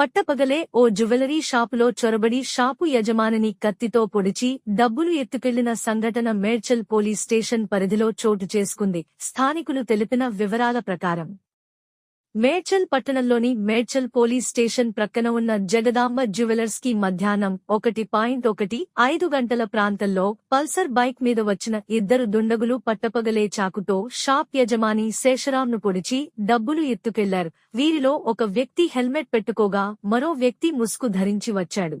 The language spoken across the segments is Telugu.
పట్టపగలే ఓ జ్యువెలరీ షాపులో చొరబడి షాపు యజమానిని కత్తితో పొడిచి డబ్బులు ఎత్తుకెళ్ళిన సంఘటన మేడ్చల్ పోలీస్ స్టేషన్ పరిధిలో చోటు చేసుకుంది స్థానికులు తెలిపిన వివరాల ప్రకారం. మేడ్చల్ పట్టణంలోని మేడ్చల్ పోలీస్ స్టేషన్ ప్రక్కన ఉన్న జగదాంబ జ్యువెలర్స్కి మధ్యాహ్నం ఒకటి పాయింట్ ఒకటి ఐదు గంటల ప్రాంతంలో పల్సర్ బైక్ మీద వచ్చిన ఇద్దరు దుండగులు పట్టపగలే చాకుతో షాప్ యజమాని శేషరాంను పొడిచి డబ్బులు ఎత్తుకెళ్ళారు. వీరిలో ఒక వ్యక్తి హెల్మెట్ పెట్టుకోగా మరో వ్యక్తి ముసుగు ధరించి వచ్చాడు.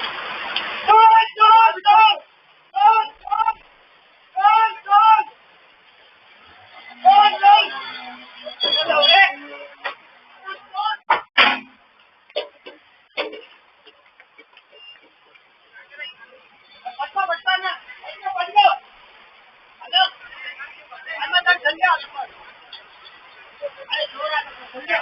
不要那么，还有时候那个红绿灯。